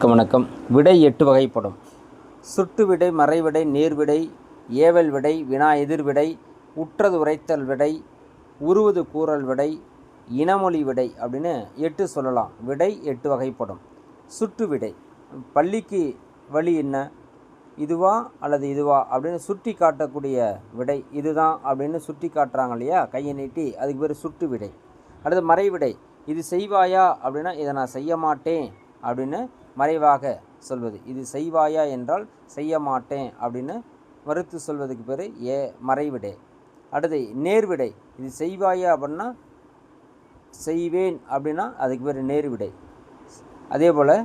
வணக்கம் விடை எட்டு வகைப்படும். சுட்டு விடை மறைவிடை நேர்விடை ஏவல் விடை வினா எதிர்விடை உற்றது உரைத்தல் விடை உருவது கூறல் விடை இனமொழி விடை அப்படின்னு எட்டு சொல்லலாம். விடை எட்டு வகைப்படும். சுட்டு விடை. பள்ளிக்கு வழி என்ன? இதுவா அல்லது இதுவா அப்படின்னு சுட்டி காட்டக்கூடிய விடை இதுதான் அப்படின்னு சுட்டி காட்டுறாங்க இல்லையா? கையை நீட்டி அதுக்கு பேர் சுட்டு விடை. அடுத்து மறைவிடை இது செய்வாயா அப்படின்னா இதை நான் செய்ய மாட்டேன் அப்படின்னு மறைவாக சொல்வது. இது செய்வாயா என்றால் செய்ய மாட்டேன் அப்படின்னு மறுத்து சொல்வதுக்கு பேர் ஏ மறைவிடை. அடுத்து நேர்விடை. இது செய்வாயா அப்படின்னா செய்வேன் அப்படின்னா அதுக்கு பேர் நேர்விடை. அதே போல்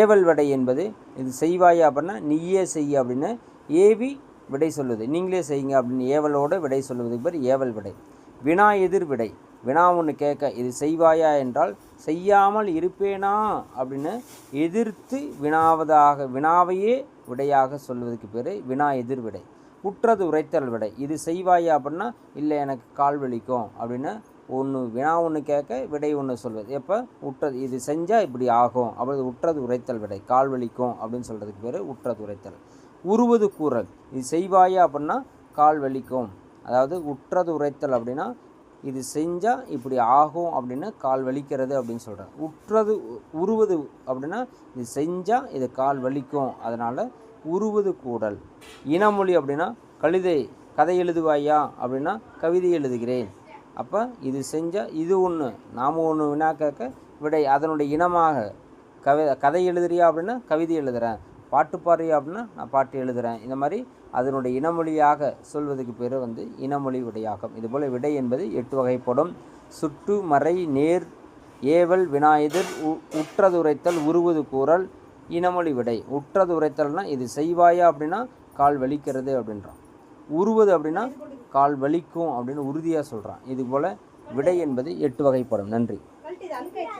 ஏவல் விடை என்பது இது செய்வாயா அப்படின்னா நீயே செய்ய அப்படின்னு ஏவி விடை சொல்வது. நீங்களே செய்யுங்க அப்படின்னு ஏவலோடு விடை சொல்வதுக்கு பேர் ஏவல் விடை. வினா எதிர் விடை. வினா ஒன்று கேட்க இது செய்வாயா? என்றால் செய்யாமல் இருப்பேனா? அப்படின்னு எதிர்த்து வினாவதாக வினாவையே விடையாக சொல்வதுக்கு பேர் வினா எதிர் விடை. உற்றது உரைத்தல் விடை. இது செய்வாயா? அப்படின்னா இல்லை எனக்கு கால் வலிக்கும். அப்படின்னு ஒன்று வினா ஒன்று கேட்க விடை ஒன்று சொல்வது. எப்போ? உற்றது இது செஞ்சால் இப்படி ஆகும். அப்படி உற்றது உரைத்தல் விடை. கால் வலிக்கும் அப்படின்னு சொல்கிறதுக்கு பேர் உற்றது உரைத்தல். உருவது கூறல். இது செய்வாயா? அப்படின்னா கால் வலிக்கும். அதாவது உற்றது உரைத்தல் அப்படின்னா இது செஞ்சால் இப்படி ஆகும் அப்படின்னு கால் வலிக்கிறது அப்படின்னு சொல்கிறேன் உற்றது உ- உருவது அப்படின்னா இது செஞ்சால் இது கால் வலிக்கும். அதனால் உருவது கூடல். இனமொழி அப்படின்னா கழுதை கதை எழுதுவாயா அப்படின்னா கவிதை எழுதுகிறேன். அப்போ இது செஞ்சால் இது ஒன்று நாம் ஒன்று வினா கேட்க விடை அதனுடைய இனமாக. கவி கதை எழுதுறியா அப்படின்னா கவிதை எழுதுகிறேன் பாட்டு பாடுறியா அப்படின்னா நான் பாட்டு எழுதுகிறேன் இந்த மாதிரி அதனுடைய இனமொழியாக சொல்வதற்கு பேர் வந்து இனமொழி விடையாகும் இதுபோல் விடை என்பது எட்டு வகைப்படும். சுட்டு மறை நேர் ஏவல் வினாயெதிர் உ உற்றதுரைத்தல் உருவது கூறல் இனமொழி விடை. உற்றதுரைத்தல்னால் இது செய்வாயா அப்படின்னா கால் வலிக்கிறது அப்படின்றான். உருவது அப்படின்னா கால் வலிக்கும் அப்படின்னு உறுதியாக சொல்கிறான் இது போல் விடை என்பது எட்டு வகைப்படும். நன்றி.